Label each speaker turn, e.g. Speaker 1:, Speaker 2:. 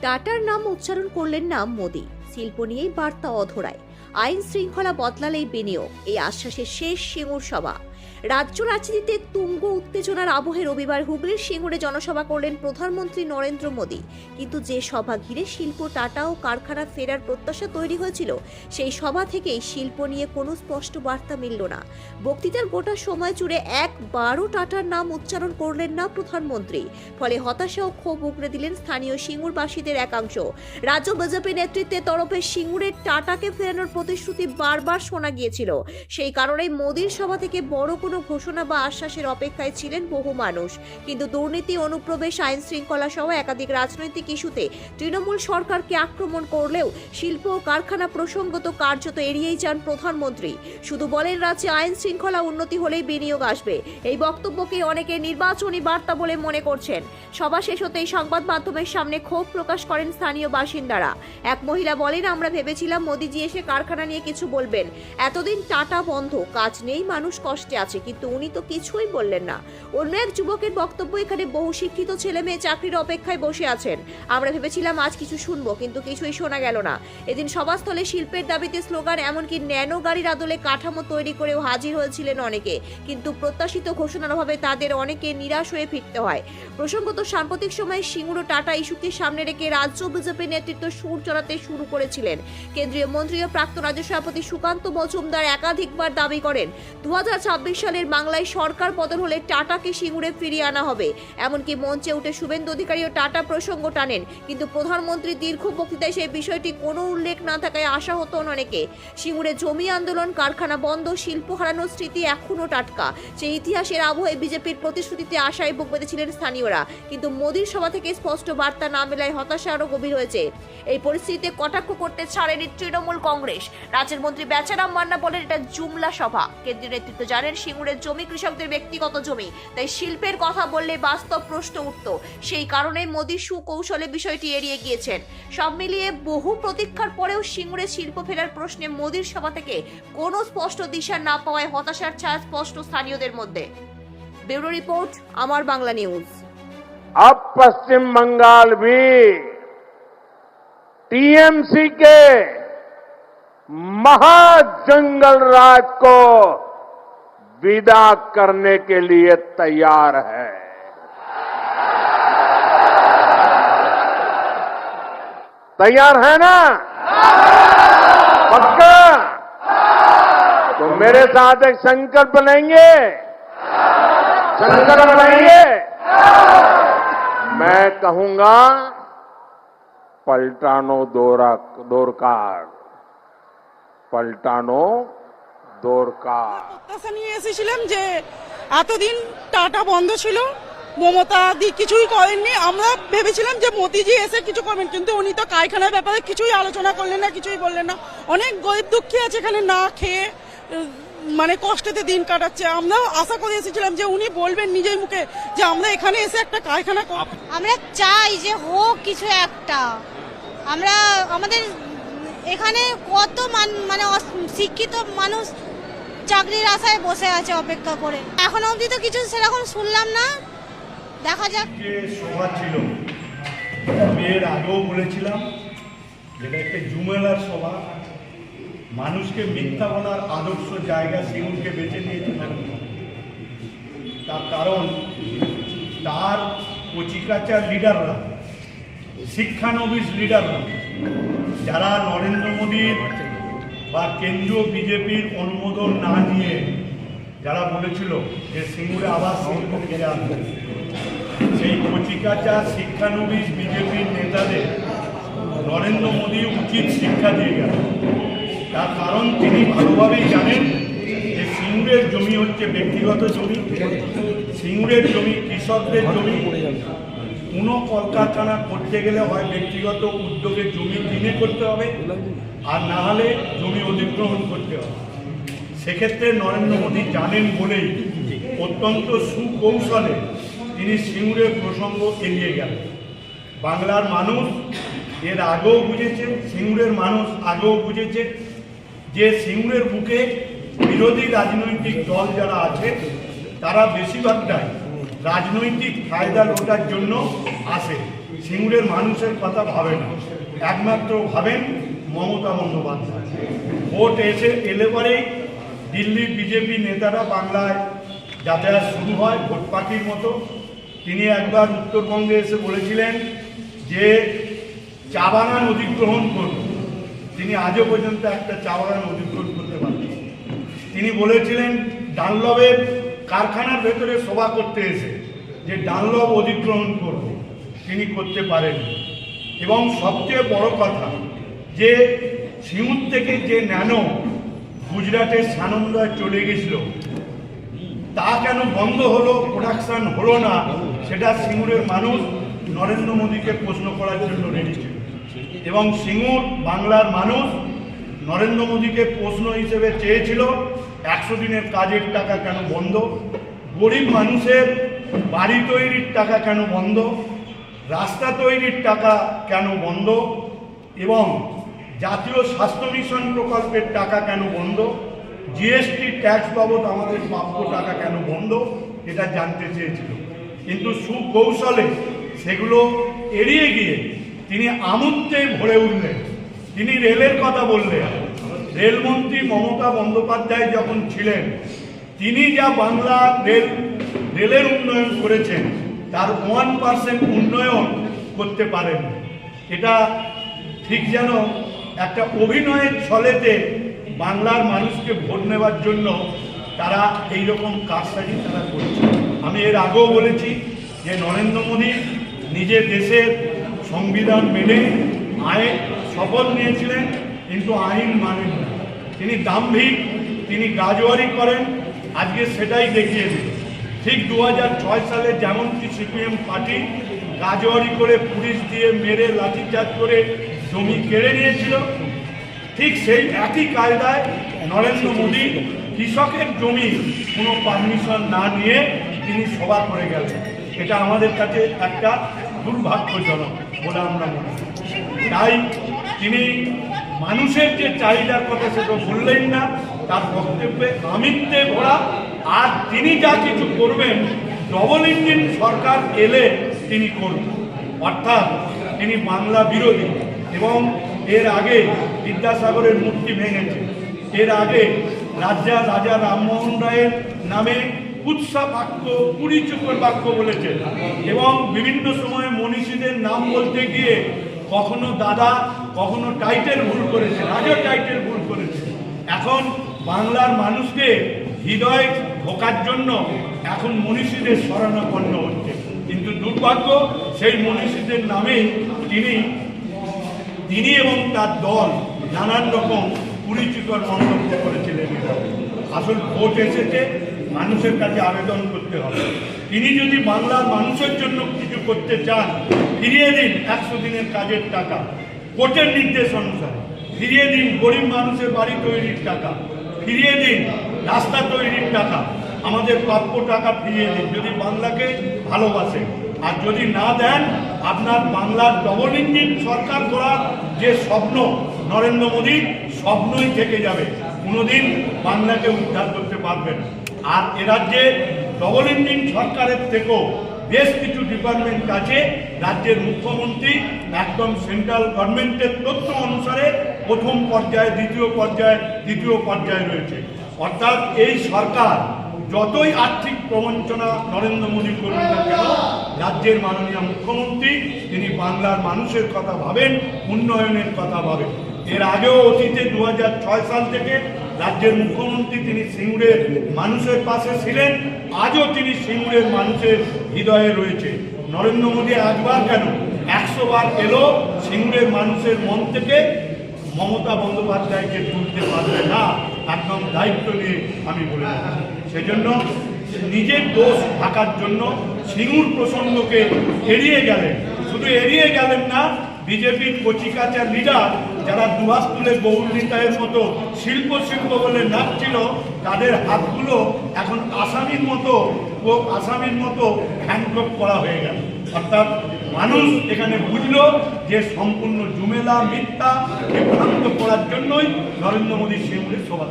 Speaker 1: টাটার নাম উচ্চারণ করলেন না মোদি। শিল্প নিয়েই বার্তা অধরায়। আইন শৃঙ্খলা বদলালেই বিনিয়োগ। এই আশ্বাসের শেষ সিঙুর সভা। রাজ্য রাজনীতিতে তুঙ্গ উত্তেজনার আবহে রবিবার হুগলির সিঙ্গুরে জনসভা করলেন প্রধানমন্ত্রী নরেন্দ্র মোদী। কিন্তু যে সভা ঘিরে শিল্প টাটা ও কারখানা ফেরার প্রত্যাশা তৈরি হয়েছিল, সেই সভা থেকেই শিল্প নিয়ে কোনো স্পষ্ট বার্তা মিলল না। বক্তৃতার গোটা সময় জুড়ে একবারও টাটার নাম উচ্চারণ করলেন না প্রধানমন্ত্রী। ফলে হতাশা ও ক্ষোভ উগড়ে দিলেন স্থানীয় সিঙ্গুরবাসীদের একাংশ। রাজ্য বিজেপি নেতৃত্বের তরফে সিঙ্গুরের টাটাকে ফেরানোর প্রতিশ্রুতি বারবার শোনা গিয়েছিল। সেই কারণেই মোদীর সভা থেকে বড় কোনো ঘোষণা বা আশ্বাসের অপেক্ষায় ছিলেন বহু মানুষ। কিন্তু দুর্নীতি, অনুপ্রবেশ, আইন শৃঙ্খলা সহ একাধিক রাজনৈতিক ইস্যুতে তৃণমূল সরকারকে আক্রমণ করলেও শিল্প ও কারখানা প্রসঙ্গত কার্যত এড়িয়েই যান প্রধানমন্ত্রী। শুধু বলেন রাজ্যে আইন শৃঙ্খলা উন্নতি হলেই বিনিয়োগ আসবে। এই বক্তব্যকে অনেকে নির্বাচনী বার্তা বলে মনে করছেন। সভা শেষ হতেই সংবাদ মাধ্যমের সামনে ক্ষোভ প্রকাশ করেন স্থানীয় বাসিন্দারা। এক মহিলা বলেন, আমরা ভেবেছিলাম মোদিজি এসে কারখানা নিয়ে কিছু বলবেন। এতদিন টাটা বন্ধ, কাজ নেই, মানুষ কষ্টে আছে। কিন্তু উনি তো কিছুই বললেন না। অন্য এক যুবকের বক্তব্য এখানে বহু শিক্ষিত ছেলে মেয়ে চাকরির অপেক্ষায় বসে আছেন। আমরা ভেবেছিলাম আজ কিছু শুনব, কিন্তু কিছুই শোনা গেল না। এদিন সভাস্থলে শিল্পের দাবিতে স্লোগান, এমনকি ন্যানো গাড়ির আদলে কাঠামো তৈরি করেও হাজির হয়েছিলেন অনেকে। কিন্তু প্রত্যাশিত ঘোষণার অভাবে তাদের অনেকে নিরাশ হয়ে ফিরতে হয়। প্রসঙ্গত, সাম্প্রতিক সময়ে সিঙ্গুর টাটা ইস্যুকে সামনে রেখে রাজ্য বিজেপির নেতৃত্ব সুর চড়াতে শুরু করেছিলেন। কেন্দ্রীয় মন্ত্রী ও প্রাক্তন রাজ্য সভাপতি সুকান্ত মজুমদার একাধিকবার দাবি করেন, দু হাজার ছাব্বিশ সালের বাংলায় সরকার পতন হলে টাটাকে সিঙ্গুরে ফিরিয়ে আনা হবে। এমনকি মঞ্চে উঠে শুভেন্দু অধিকারী ও টাটা প্রসঙ্গ টানেন। কিন্তু প্রধানমন্ত্রী দীর্ঘ বক্তৃতায় সেই বিষয়টি কোনো উল্লেখ না থাকায় আশা হতো অনেকে। সিঙ্গুরে জমি আন্দোলন, কারখানা বন্ধ, শিল্প হারানোর স্মৃতি এখনও টাটকা। সেই ইতিহাসের আবহে বিজেপির প্রতিশ্রুতিতে আশায় বুক বেঁধেছিলেন স্থানীয়রা। কিন্তু মোদীর সভা থেকে স্পষ্ট বার্তা না মেলায় হতাশা আরও গভীর হয়েছে। এই পরিস্থিতিতে কটাক্ষ করতে ছাড়েনি তৃণমূল কংগ্রেস। রাজ্যের মন্ত্রী বেচারাম মান্না বলেন, এটা জুমলা সভা। কেন্দ্রীয় নেতৃত্ব জানেন সিঙ্গুরের জমি কৃষকদের ব্যক্তিগত জমি তাই শিল্পের কথা বললে বাস্তব প্রশ্ন উঠত সেই কারণে মোদী সুকৌশলে বিষয়টি এড়িয়ে গিয়েছেন সব মিলিয়ে বহু প্রতীক্ষার পরেও সিঙ্গুরে শিল্প ফেরার প্রশ্নে মোদীর সভা থেকে কোনো স্পষ্ট দিশা না পাওয়ায় হতাশার ছায়া স্পষ্ট স্থানীয়দের মধ্যে ব্যুরো রিপোর্ট আমার বাংলা নিউজ
Speaker 2: अब पश्चिम बंगाल भी टीएमसी के महाजंगल राज को विदा करने के लिए तैयार है। तैयार है ना? पक्का? तो मेरे साथ एक संकल्प लेंगे। संकल्प लेंगे। मैं कहूँगा, पलटानो दोरा दोरकार। पलटानो দরকার।
Speaker 3: প্রত্যাশা নিয়ে এসেছিলাম যে এতদিন টাটা বন্ধ ছিল মমতা দি কিছুই করেননি। আমরা ভেবেছিলাম যে মোদিজি এসে কিছু করবেন কিন্তু উনি তো কারখানার ব্যাপারে কিছুই আলোচনা করলেন না কিছুই বললেন না। অনেক গরিব দুঃখী আছে এখানে না খেয়ে মানে কষ্টেতে দিন কাটাচ্ছে। আমরাও আশা করে এসেছিলাম যে উনি বলবেন নিজের মুখে যে আমরা এখানে এসে একটা কারখানা
Speaker 4: আমরা চাই যে হোক কিছু একটা। আমরা আমাদের এখানে কত মানে শিক্ষিত মানুষ চাকরির আশায় বসে আছে অপেক্ষা করে। এখন অবধি তো কিছু সেরকম শুনলাম না। দেখা যাক।
Speaker 5: যে সভা ছিল। এর আগেও বলেছিলাম যেটা একটা জুমেলার সভা। মানুষকে মিথ্যা বলার আদর্শ জায়গা সিঙ্গুরকে বেছে নিয়েছে তার কারণ, তার কচিকাচার লিডাররা শিক্ষানবিশ লিডাররা যারা নরেন্দ্র মোদীর বা কেন্দ্রীয় বিজেপির অনুমোদন না নিয়ে যারা বলেছিল যে সিঙ্গুরে আবার শিল্প ফিরে সেই কচিকাচা শিক্ষানবিশ বিজেপির নেতাদের নরেন্দ্র মোদী উচিত শিক্ষা দিয়ে গেল। তার কারণ তিনি ভালোভাবেই জানেন যে সিঙ্গুরের জমি হচ্ছে ব্যক্তিগত জমি, সিঙ্গুরের জমি কৃষকদের জমি কোনো কলকারখানা করতে গেলে হয় ব্যক্তিগত উদ্যোগে জমি কিনে করতে হবে, আর না হলে জমি অধিগ্রহণ করতে হবে। সেক্ষেত্রে নরেন্দ্র মোদী জানেন বলেই অত্যন্ত সুকৌশলে তিনি সিঙ্গুরের প্রসঙ্গ এড়িয়ে গেলেন। বাংলার মানুষ এর আগেও বুঝেছে সিঙ্গুরের মানুষ আগেও বুঝেছে যে সিঙ্গুরের বুকে বিরোধী রাজনৈতিক দল যারা আছে, তারা বেশিরভাগটাই রাজনৈতিক ফায়দা লোটার জন্য আসে। সিঙ্গুরের মানুষের কথা ভাবে না। একমাত্র ভাবেন মমতা বন্দ্যোপাধ্যায়। ভোট এসে এলে পরেই দিল্লির বিজেপি নেতারা বাংলায় যাতায়াত শুরু হয় ভোট পাখির মতো। তিনি একবার উত্তরবঙ্গে এসে বলেছিলেন যে চা বাগান অধিগ্রহণ করব তিনি আজও পর্যন্ত একটা চা বাগান অধিগ্রহণ করতে পারেন তিনি বলেছিলেন, ডানলবের কারখানার ভেতরে সভা করতে এসে যে ডানলব অধিগ্রহণ করব, তিনি করতে পারেন। এবং সবচেয়ে বড় কথা, যে সিঙ্গুর থেকে যে ন্যানো গুজরাটের সানন্দায় চলে গেছিল, তা কেন বন্ধ হলো প্রোডাকশান হলো না, সেটা সিঙ্গুরের মানুষ নরেন্দ্র মোদীকে প্রশ্ন করার জন্য রেডি ছিল। এবং সিঙ্গুর বাংলার মানুষ নরেন্দ্র মোদীকে প্রশ্ন হিসেবে চেয়েছিল একশো দিনের কাজের টাকা কেন বন্ধ? গরিব মানুষের বাড়ি তৈরির টাকা কেন বন্ধ? রাস্তা তৈরির টাকা কেন বন্ধ? এবং জাতীয় স্বাস্থ্য মিশন প্রকল্পের টাকা কেন বন্ধ? জিএসটি ট্যাক্স বাবদ আমাদের প্রাপ্য টাকা কেন বন্ধ? এটা জানতে চেয়েছিল। কিন্তু সুকৌশলে সেগুলো এড়িয়ে গিয়ে তিনি আমুত্তে ভরে উঠলেন। তিনি রেলের কথা বললেন। রেলমন্ত্রী মমতা বন্দ্যোপাধ্যায় যখন ছিলেন, তিনি যা বাংলা রেল, রেলের উন্নয়ন করেছেন, তার ওয়ান পার্সেন্ট উন্নয়ন করতে পারেন। এটা ঠিক যেন একটা অভিনয়ের ছলেতে বাংলার মানুষকে ভোট নেওয়ার জন্য তারা এই রকম কাজসাজি তারা করছে। আমি এর আগেও বলেছি যে নরেন্দ্র মোদী নিজের দেশের সংবিধান মেনে আইন শপথ নিয়েছিলেন কিন্তু আইন মানেন না। তিনি দাম্ভিক, তিনি গাজোয়ারি করেন, আজকে সেটাই দেখিয়ে দিল ঠিক দু হাজার ছয় সালে যেমনটি সিপিএম পার্টি গাজোয়ারি করে পুলিশ দিয়ে মেরে, লাঠিচার্জ করে জমি কেড়ে নিয়েছিল, ঠিক সেই একই কায়দায় নরেন্দ্র মোদী কৃষকের জমি কোনো পারমিশন না নিয়ে তিনি সভা করে গেলেন। এটা আমাদের কাছে একটা দুর্ভাগ্যজনক বলে আমরা মনে করি। তাই তিনি মানুষের যে চাহিদার কথা সেটা বললেন না, তার বক্তব্যে আমিত্বে ভরা। আর তিনি যা কিছু করবেন ডবল ইঞ্জিন সরকার এলে তিনি করবেন। অর্থাৎ তিনি বাংলা বিরোধী এবং এর আগে বিদ্যাসাগরের মূর্তি ভেঙেছে। এর আগে রাজা রাজা রামমোহন রায়ের নামে কুৎসা বাক্য কুড়ি চুপের বাক্য বলেছে। এবং বিভিন্ন সময়ে মনীষীদের নাম বলতে গিয়ে কখনো দাদা কখনো টাইটেল ভুল করেছে রাজা টাইটেল ভুল করেছে। এখন বাংলার মানুষকে হৃদয় ঢোকার জন্য এখন মনীষীদের শরণাপন্ন হচ্ছে। কিন্তু দুর্ভাগ্য, সেই মনীষীদের নামেই তিনি তিনি এবং তার দল নানান রকম কুড়িচিকর মন্তব্য করেছিলেন। আসল ভোট এসেছে, মানুষের কাছে আবেদন করতে হবে। তিনি যদি বাংলার মানুষের জন্য কিছু করতে চান, ফিরিয়ে দিন, একশো দিনের কাজের টাকা। কোর্টের নির্দেশ অনুসারে ফিরিয়ে দিন গরিব মানুষের বাড়ি তৈরির টাকা, ফিরিয়ে দিন রাস্তা তৈরির টাকা, আমাদের প্রাপ্য টাকা ফিরিয়ে দিন। যদি বাংলাকে ভালোবাসে, আর যদি না দেন, আপনার বাংলার ডবল ইঞ্জিন সরকার করার যে স্বপ্ন, নরেন্দ্র মোদীর স্বপ্নই থেকে যাবে। কোনোদিন বাংলাকে উদ্ধার করতে পারবেন আর এ রাজ্যে ডবল ইঞ্জিন সরকারের থেকেও বেশ কিছু ডিপার্টমেন্ট আছে, রাজ্যের মুখ্যমন্ত্রী, একদম সেন্ট্রাল গভর্নমেন্টের তথ্য অনুসারে প্রথম পর্যায়ে, দ্বিতীয় পর্যায়ে, তৃতীয় পর্যায়ে রয়েছে। অর্থাৎ এই সরকার যতই আর্থিক প্রবঞ্চনা নরেন্দ্র মোদী করুন না কেন, রাজ্যের মাননীয় মুখ্যমন্ত্রী, তিনি বাংলার মানুষের কথা ভাবেন, উন্নয়নের কথা ভাবেন। এর আগেও অতীতে দু হাজার ছয় সাল থেকে রাজ্যের মুখ্যমন্ত্রী তিনি সিঙ্গুরের মানুষের পাশে ছিলেন আজও তিনি সিঙ্গুরের মানুষের হৃদয়ে রয়েছে। নরেন্দ্র মোদী একবার কেন একশো বার এলো সিঙ্গুরের মানুষের মন থেকে? মমতা বন্দ্যোপাধ্যায়কে তুলতে পারবে না, একদম দায়িত্ব নিয়ে আমি বলে সেজন্য নিজের দোষ থাকার জন্য সিঙ্গুর প্রসঙ্গকে এড়িয়ে গেলেন। শুধু এড়িয়ে গেলেন না, বিজেপির কচিকাচার লিডার যারা দুহাস তুলে গৌর নিতায়ের মতো শিল্প শিল্প বলে নাচছিল তাদের হাতগুলো এখন আসামির মতো ও আসামির মতো হ্যান্ডক্রপ করা হয়ে গেল। অর্থাৎ মানুষ এখানে বুঝলো যে সম্পূর্ণ জুমেলা, মিথ্যা বিভ্রান্ত করার জন্যই নরেন্দ্র মোদী সেগুলির সভা